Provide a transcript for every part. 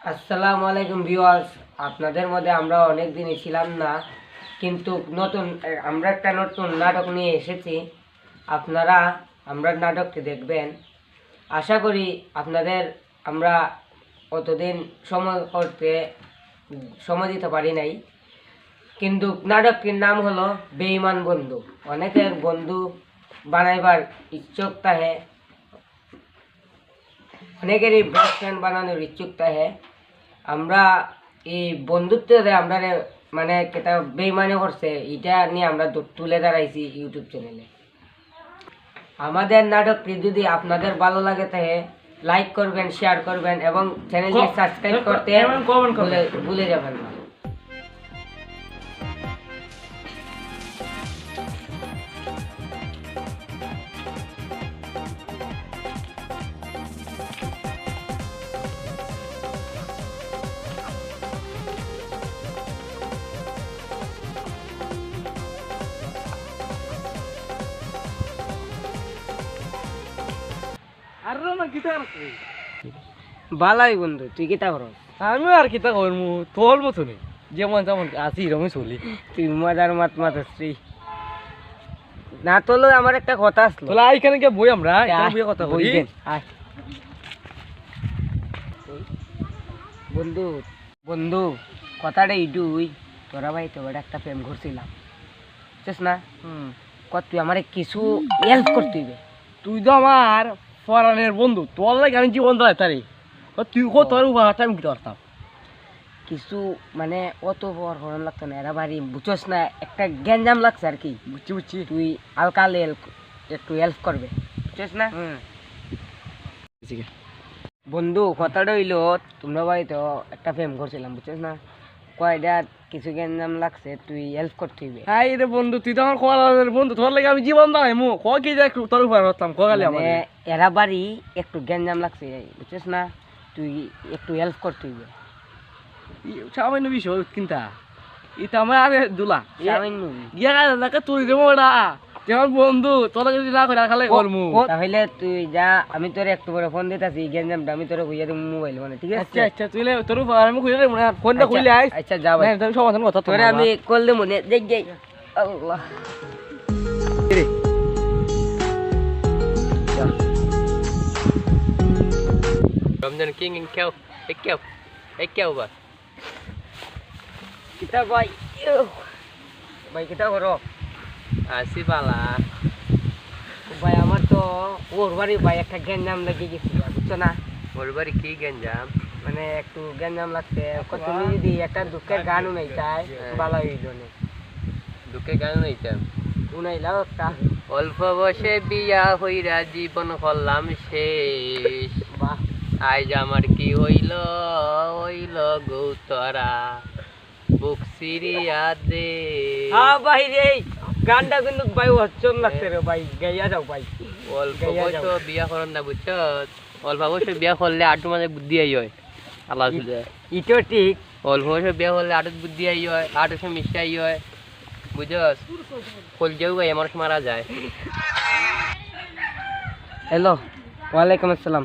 আসসালামু আলাইকুম ভিউয়ার্স। আপনাদের মধ্যে আমরা অনেক দিনই ছিলাম না, কিন্তু নতুন আমরা একটা নতুন নাটক নিয়ে এসেছি। আপনারা, আমরা নাটকটি দেখবেন। আশা করি আপনাদের আমরা অতদিন সময় করতে, সময় দিতে পারি নাই। কিন্তু নাটকটির নাম হলো বেঈমান বন্ধু। অনেকের বন্ধু বানাইবার ইচ্ছুক তাহে অনেকেরই বেস্ট ফ্রেন্ড বানানোর ইচ্ছুক থাকে আমরা এই বন্ধুত্বতে আমরা মানে কেটা বেইমানি করছে এটা নিয়ে আমরা তুলে দাঁড়াইছি ইউটিউব চ্যানেলে আমাদের নাটকটি যদি আপনাদের ভালো লাগে তাহলে লাইক করবেন শেয়ার করবেন এবং চ্যানেলটি সাবস্ক্রাইব করতে ভুলে যাবেন না। ভালাই বন্ধু তুই কিতা করস আমি আর কিতা করব তোর মতনই যেমন যেমন আছি এরকমই চলি। তুই মজার মাত মাতাচ্ছি। না তোলো আমার একটা কথা আসলো তোলা এখানে গিয়ে বই আমরা কথা বই বন্ধু বন্ধু কথাটা ইটুই তোরা ভাই তোর একটা প্রেম করছিলাম। বুঝছিস না? কত তুই আমার কিছু হেল্প করতে তুই তো আমার ফরানের বন্ধু তোর লাগে আমি জীবন দাঁড়াই তারি। তুই কো তোর উপহার আমি কি করতাম কিছু মানে অত বড় হরণ লাগতো না এরা বাড়ি বুঝছস না একটা গ্যাঞ্জাম লাগছে আর কি। বুঝছি বুঝছি। তুই হালকা হেল্প একটু হেল্প করবে বুঝছিস না? বন্ধু কথাটা হইল তোমরা বাড়িতে একটা প্রেম করছিলাম বুঝছিস না? কয়টা কিছু গেঞ্জাম লাগছে তুই হেল্প করতে হইবে। হাই রে বন্ধু তুই তো আমার বন্ধু তোর লাগে আমি জীবন দাঁড়াই মু। ক কি যে তোর উপর হতাম আমার মানে এরা বাড়ি একটু গেঞ্জাম লাগছে বুঝছিস না? তুই একটু হেল্প করতে হইবে। সামান্য বিষয় কিন্তু। এটা আমার আরে দুলা। সামান্য। গিয়া না তুই দেবো ওটা যেমন বন্ধু? তোর যদি না করে খালে করমু তাহলে তুই যা আমি তোর একটু পরে ফোন দিতেছি গ্যাঞ্জামটা আমি তোর বুঝিয়ে দেবো মোবাইল মানে ঠিক আছে? আচ্ছা আচ্ছা তুই তোর আমি খুলে দেবো না ফোনটা খুলে আইস আচ্ছা যা ভাই হ্যাঁ তুমি সমাধান কথা তোরে আমি করলে মনে দেখ যাই আল্লাহ। রমজান কিং কেউ এক কেউ এক কেউ বা। কিতা ভাই ভাই কিতা করো? আসি বালা। ভাই আমার তো ওর বাড়ি ভাই একটা গ্যাঞ্জাম লেগে গেছিল বুঝছ না? ওর বাড়ি কি গেঞ্জাম মানে একটু গ্যাঞ্জাম লাগছে। তুমি যদি একটা দুঃখের গান উনাই চাই ভালো হইল না। দুঃখে গান হইতাম উনাইলাও একটা। অল্প বসে বিয়া হইরা জীবন করলাম শেষ। বাহ। আজ আমার কি হইল? হইল গৌতরা। বুক সিরিয়া দে। হ্যাঁ ভাই রে গানটা কিন্তু ভাই লাগছে রে ভাই গাইয়া যাও ভাই। অল্প যাও। বিয়া করেন না বুঝছ? অল্প বয়সে বিয়া করলে আটু মাঝে বুদ্ধি আই হয় আল্লাহ ইটো ঠিক। অল্প বয়সে বিয়া করলে আটুত বুদ্ধি আই হয় আটু সে মিষ্টি আই হয় কল যাও ভাই আমার মারা যায়। হ্যালো ওয়ালাইকুম আসসালাম।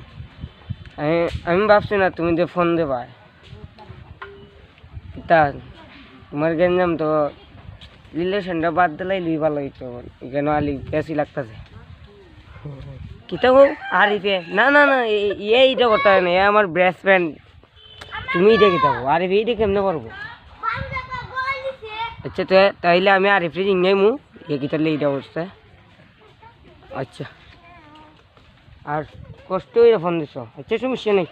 আমি আমি ভাবছি না তুমি যে ফোন দেবা। তা তোমার গেঞ্জাম তো রিলেশনটা বাদ দিলাই লুই ভালো হইতো কেন আলি, বেশি লাগতেছে। কিতা গো আরিফে, না না না, এ এইটা করতে হয় না, এ আমার বেস্ট ফ্রেন্ড তুমি এটা কিতা গো আরিফ, এইটা কেমনে করব? আচ্ছা তো, তাইলে আমি আরিফে জিঙ্গাই মু এ কিতা এইটা করছে। আচ্ছা। আর কষ্ট হয়ে ফোন দিছ? আচ্ছা সমস্যা নেই।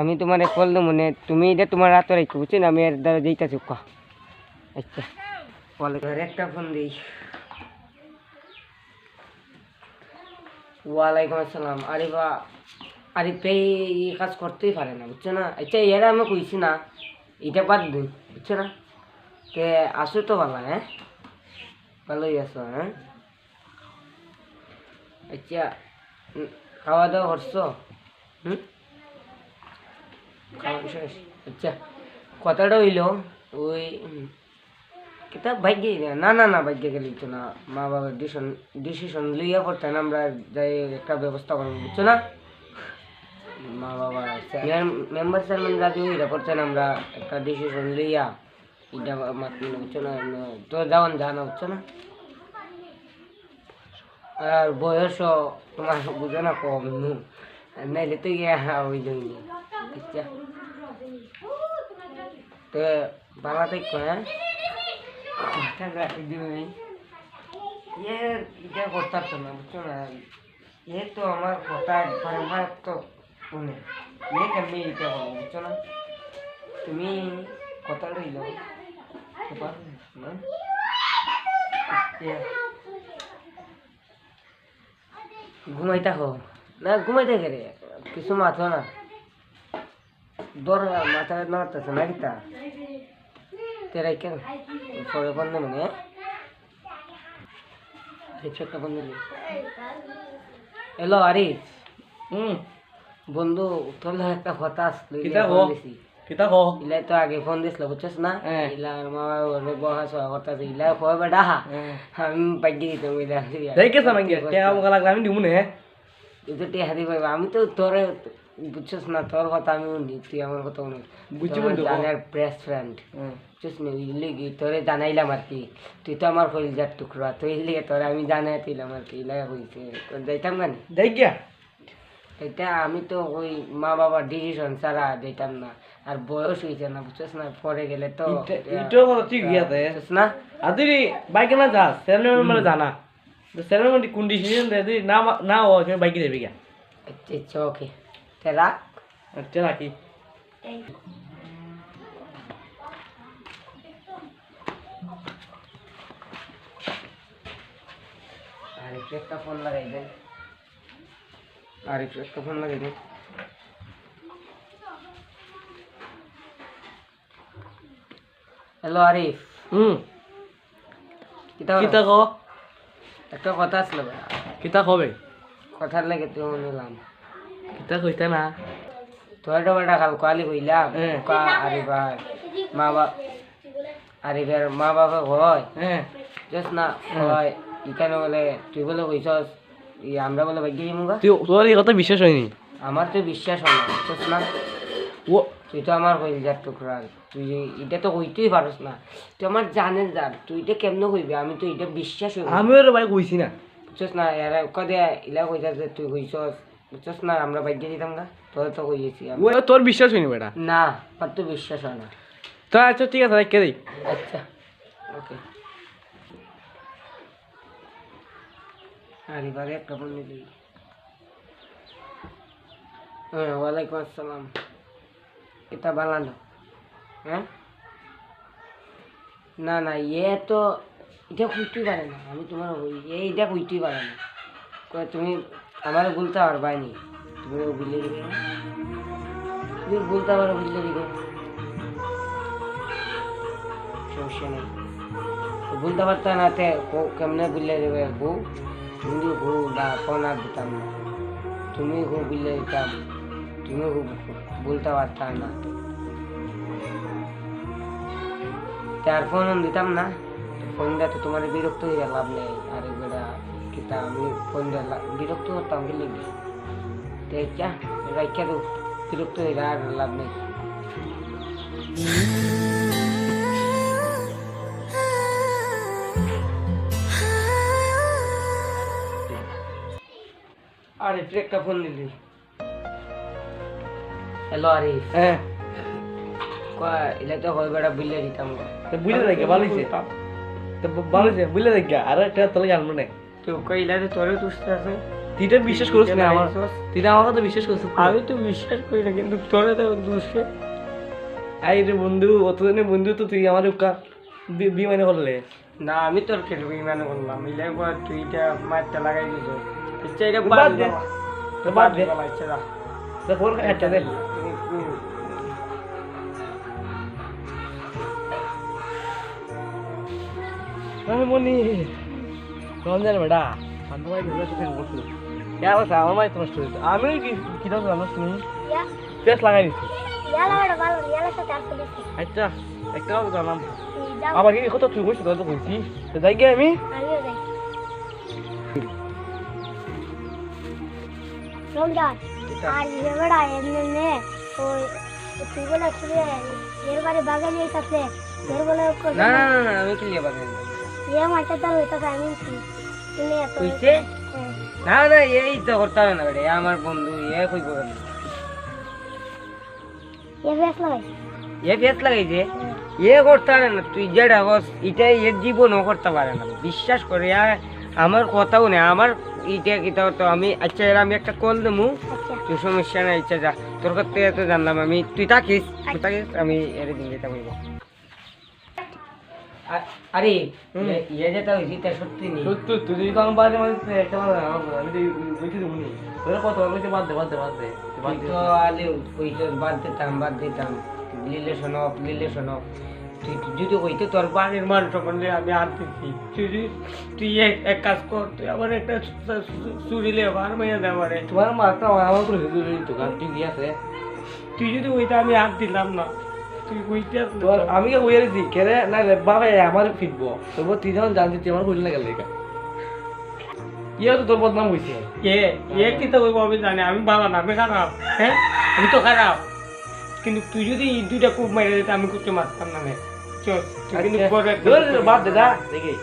আমি তোমার কল মানে তুমি এটা তোমার রাত রাখো বুঝছেন আমি এর দ্বারা যেইতাছি আচ্ছা। একটা ফোন দিই। ওয়ালাইকুম আসসালাম। আরে বা, আরে পে এই কাজ করতেই পারে না, বুঝছ না? আচ্ছা এরা আমি কইছি না, এটা বাদ দিন বুঝছ না? কে, আসো তো ভালো হ্যাঁ? ভালোই আছো হ্যাঁ? আচ্ছা খাওয়া দাওয়া করছ? হুম? খাওয়া আচ্ছা কথাটা হইল, ওই কিতা ভাগ্যে না না না ভাগ্যে গেলে তো না। মা বাবার ডিসিশন ডিসিশন লইয়া করতেন আমরা যাই একটা ব্যবস্থা করব বুঝছ না। মা বাবা মেম্বার চেয়ারম্যান রাজি হইরা করছেন আমরা একটা ডিসিশন লইয়া এটা মাত্র বুঝছ না তো যাওয়ান জানা হচ্ছে না। আর বয়সও তোমার বুঝো না কম নাইলে তো গিয়া ওই জন্য তো থাকো হ্যাঁ? ইয়ে এটা করতে পারতো না বুঝছ না এ তো আমার কথা তো শুনে এ কেমনি এটা বুঝছ না তুমি কথা রইল ঘুমাই থাকো না ঘুমাই থাকে রে কিছু মাথো না দর মাথা না তেরাই কেন পরে বন্ধ মানে ছোট্ট বন্ধু হ্যালো আরিফ হুম বন্ধু তোর লগে একটা কথা আসলো কিতা কো? কিতা কো ইলাই তো আগে ফোন দিছিল বুঝছিস না হ্যাঁ। ইলা মা ওরে বহা সহা করতেছে ইলা কয় বেটা হ্যাঁ। আমি পাইছি দিতাম ইলা দেখে সামাঙ্গে টেকা মোকা লাগলে আমি দিমু নে তুই তো টেহা দিবে আমি তো তোরে বুঝছিস না? তোর কথা আমি শুনি তুই আমার কথা শুনি। বুঝছি বন্ধু, জানার বেস্ট ফ্রেন্ড বুঝছিস না? বুঝলি কি তোরে জানাইলাম আর কি। তুই তো আমার কলিজার টুকরা তুই লিগে তোরে আমি জানাই দিলাম আর কি ইলা হইছে যাইতাম না? দেখ গিয়া। এটা আমি তো ওই মা বাবার ডিসিশন ছাড়া যেতাম না। আর বয়স হয়েছে না বুঝছিস না? পরে গেলে তো ইটাও কথা ঠিক আছে বুঝছিস না? আর তুই বাইকে না যাস সেভেন মানে জানা। মানে কোন ডিসিশন দেয় তুই না না ও বাইকে দেবি গিয়া। আচ্ছা আচ্ছা ওকে আচ্ছা রাখি আর একটু একটা ফোন লাগাই দেন। আর একটু একটা ফোন লাগাই দেন। হ্যালো আরিফ হুম। কিতা কিতা ক একটা কথা আসলো কিতা কবে? কথার লাগে তুই নিলাম কিতা কইতা না তোর ডবাটা কাল কালি কইলাম। কা আরে ভাই মা বাবা আরিফের মা বাবা হয় হ্যাঁ জাস্ট না হয় ইখানে বলে তুই বলে কইছস ই আমরা বলে ভাগ্য মুগা তুই তোর এই কথা বিশ্বাস হয়নি আমার তো বিশ্বাস হয় না বুঝছস না ও তুই তো আমার কইলার টুকরা তুই এটা তো কইতেই পারস না তুই আমার জানেন যার তুই এটা কেমনে কইবি আমি তো এটা বিশ্বাস হইব আমি ওর ভাই কইছি না বুঝছস না এরা কদে ইলা কইতাস যে তুই কইছস বুঝছস না আমরা দিতাম না তোর তো কইয়েছি আমি। তোর বিশ্বাস হয়নি বেটা। না আমার তো বিশ্বাস হয় না। তো আচ্ছা ঠিক আছে রেখে দিই। আচ্ছা ওকে। আরে বারে একটা ফোন হ্যাঁ ওয়ালাইকুম আসসালাম। এটা বানালো। হ্যাঁ? না না ইয়ে তো এটা কইতেই পারে না। আমি তোমার এইটা কইতেই পারে না। তুমি আমার বলতে পারবাই তুমি বুঝলে দিবে তুমি বলতে পারো বুঝলে দিবে সমস্যা নেই। বলতে পারতাম না, তে কেমনে বুঝলে দেবে বউ? তুমি বউ কোন আর দিতাম না। তুমি হো বুঝলে দিতাম তুমি হো বলতে পারতাম না। তার ফোন দিতাম না। ফোন দেওয়া তো তোমার বিরক্ত হয়ে লাভ নেই আর কিতা আমি ফোন লা- বিরক্ত করতাম কি লিখবি তো এটা রাখা দো বিরক্ত হয়ে আর লাভ নেই আরে তুই একটা ফোন দিলি হ্যালো আরিফ হ্যাঁ কয় এটা তো হয় বেড়া বুঝলে দিতাম তো বুঝলে দেখে ভালো হয়েছে তো ভালো হয়েছে বুঝলে দেখে আর একটা তোলে জানব না তো কইলা তোরে আছে। বিশ্বাস করিস না আমার তুই আমার কথা বিশ্বাস আমি তো বিশ্বাস করি না কিন্তু তোরে তো আই রে বন্ধু অতদিনে বন্ধু তো তুই আমার বিমানে করলে। না আমি তোর করলাম। তুই এটা মারটা লাগাই দিছ। ইচ্ছা এটা বাদ বাদ দে। দে তো বাদ দে। আচ্ছা যা। তো ফোন কাটতে দে। আমি মনি। রমজান বেটা বান্ধব ভাই ঘুরে সুখে বসল ইয়া বসে আমার মাই তোমার স্টোরি আমি কি কি জানো শুনি পেস লাগাই দিছি আচ্ছা একটা কথা জানাম আবার কি কথা তুই কইছিস তো কইছি তো যাই গে আমি রমজান আর ইয়ে বেড়া এমনি ওই তুই বলে এর বাড়ি বাগানি আছে এর বলে না না না, না আমি ক্লিয়ার পাবেন ইয়ে মাঠে তার হইতাছে আমি তুমি এত কইছে হ্যাঁ। না না এই তো করতে হবে না বেটা আমার বন্ধু এ কেন? এ বেশ লাগাই এ বেশ লাগাইছে? এ করতে পারে না তুই যেটা এটা এর জীবনও করতে পারে না। বিশ্বাস করে আমার কথাও নেই আমার এটা কিতা তো আমি আচ্ছা এর আমি একটা কল দেবো। আচ্ছা। তুই সমস্যা নাই আচ্ছা যা। তোর কাছ থেকে তো জানলাম আমি। তুই থাকিস তুই থাকিস আমি এর দিন যেটা বলব। আরে ইয়ে যেটা হয়েছি তা সত্যি নেই। সত্যি তুই যদি তখন বাদে মাঝে একটা বাদে আমি তো বুঝতে দেবো নি তোরা কত বলছে বাদ দে বাদ দে বাদ দে তো আলে ওই তো বাদ দিতাম বাদ দিতাম। রিলেশন অফ রিলেশন অফ তুই যদি হইতে তোর বাড়ির মান সম্বন্ধে আমি আর দিচ্ছি তুই তুই এক কাজ কর তুই আবার একটা চুরিলে বার মেয়ে দে আমারে। তোমার মাথা আমার করে হেঁটে তো গান ঠিক আছে তুই যদি হইতে আমি আর দিলাম না। তুই তোর আমি কে দিই কেরে? না রে বাবা আমার ফিটবো। তোর তুই যখন জানতি তুই আমার কইল না গেলে ইয়া তো তোর বদনাম হইছে এ এ কি তো হইব আমি জানি আমি বাবা না আমি খারাপ হ্যাঁ? আমি তো খারাপ। কিন্তু তুই যদি এই দুইটা খুব মেরে দিতে আমি করতে মারতাম না। চল কিন্তু বাদ দে যা। দেখি।